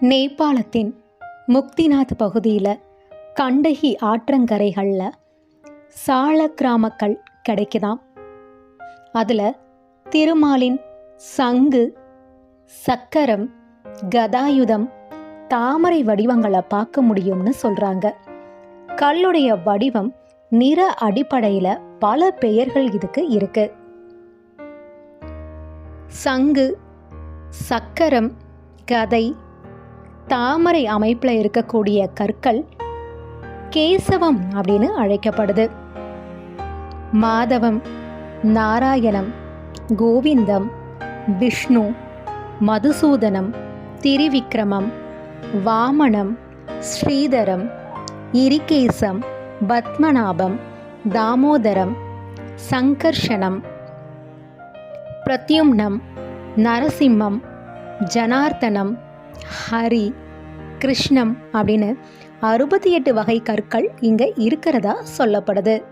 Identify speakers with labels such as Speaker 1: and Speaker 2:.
Speaker 1: நேபாளத்தின் முக்திநாத் பகுதியில் கண்டகி ஆற்றங்கரைகளில் சால கிராமக்கல் கிடைக்குதாம். அதில் திருமாலின் சங்கு சக்கரம் கதாயுதம் தாமரை வடிவங்களை பார்க்க முடியும்னு சொல்கிறாங்க கல்லுடைய வடிவம் நிற அடிப்படையில் பல பெயர்கள் இதுக்கு இருக்கு. சங்கு சக்கரம் கதை தாமரை அமைப்பில் இருக்கக்கூடிய கற்கள் கேசவம் அப்படின்னு அழைக்கப்படுது. மாதவம் நாராயணம் கோவிந்தம் விஷ்ணு மதுசூதனம் திரிவிக்ரமம் வாமனம் ஸ்ரீதரம் இரிகேசம் பத்மநாபம் தாமோதரம் சங்கர்ஷனம் பிரத்யும்னம் நரசிம்மம் ஜனார்த்தனம் ஹரி கிருஷ்ணம் அப்படின்னு அறுபத்தி எட்டு வகை கற்கள் இங்கே இருக்கிறதா சொல்லப்படுது.